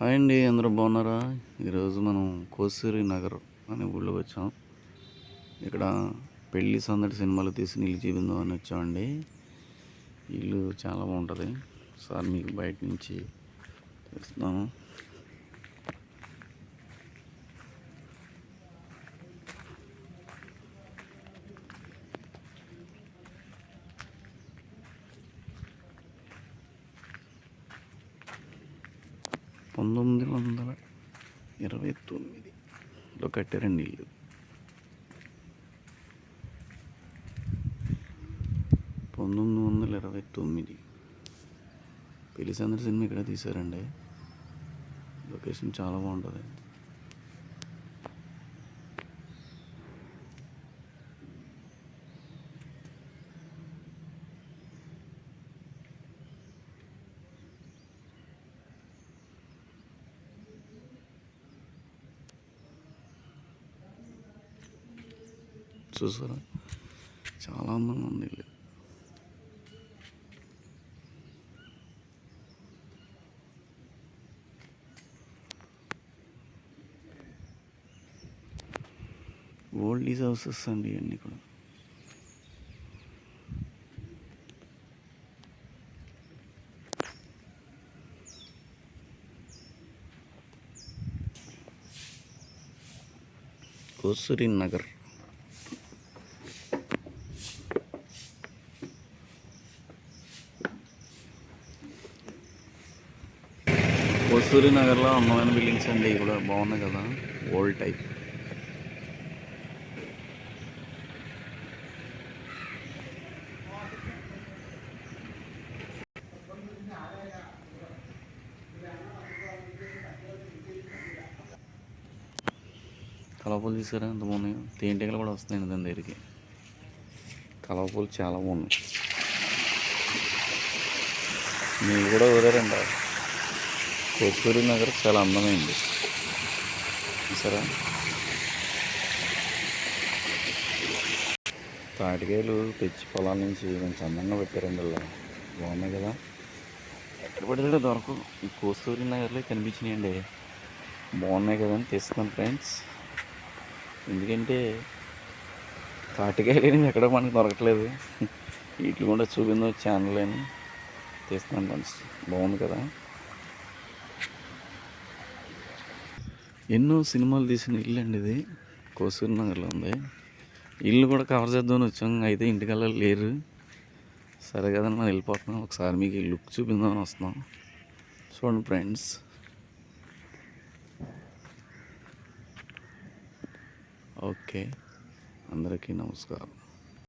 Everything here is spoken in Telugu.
హాయ్ అండి అందరూ బాగున్నారా? ఈరోజు మనం కోసూరి నగర్ అనే ఊళ్ళో వచ్చాం. ఇక్కడ పెళ్ళి సందడి సినిమాలు తీసి ఇల్లు చూపిందాం అని వచ్చామండి. ఇల్లు చాలా బాగుంటుంది. సార్ మీకు బయట నుంచి చూస్తున్నాము పంతొమ్మిది వందల ఇరవై తొమ్మిదిలో కట్టారండి ఇల్లు. పంతొమ్మిది వందల ఇరవై తొమ్మిది. పెళ్ళి సందడి సినిమా ఇక్కడ తీశారండి. లొకేషన్ చాలా బాగుంటుంది. చూసారా? చాలా అందంగా ఉంది ఇల్లు ఓల్డ్ ఈజ్ హౌసెస్ అండి ఇవన్నీ కూడా. కోసూరి నగర్. కోసూరి నగర్లో అందమైన బిల్డింగ్స్ అండి ఇవి కూడా బాగున్నాయి కదా. ఓల్డ్ టైప్ కలవపూలు తీసారా ఎంత బాగున్నాయి. తేనెటీగలు కూడా వస్తున్నాయి దాని దగ్గరికి. కలవపూలు చాలా బాగున్నాయి. మీరు కూడా వదరండి కోసూరి నగర్ చాలా అందమైంది సరే తాటికాయలు తెచ్చి పొలాల నుంచి కొంచెం అందంగా పెట్టారండి అలా బాగున్నాయి కదా? ఎక్కడ పడితే దొరకవు. ఈ కోసూరి నగర్లో కనిపించినాయండి. బాగున్నాయి కదా అని తెస్తున్నాను ఫ్రెండ్స్. ఎందుకంటే తాటికాయలు అనేది ఎక్కడ మనకు దొరకట్లేదు. వీటి కూడా చూపిందో ఛానల్ అని తీస్తున్నాను ఫ్రెండ్స్. బాగుంది కదా? ఎన్నో సినిమాలు తీసిన ఇల్లు అండి ఇది. కోసూరు నగర్లో ఉంది. ఇల్లు కూడా కవర్ చేద్దామని వచ్చాం. అయితే ఇంటికల్లా లేరు. సరే కదండి మనం వెళ్ళిపోతున్నాం. ఒకసారి మీకు లుక్ చూపిందామని వస్తున్నాం. చూడండి ఫ్రెండ్స్. ఓకే. అందరికీ నమస్కారం.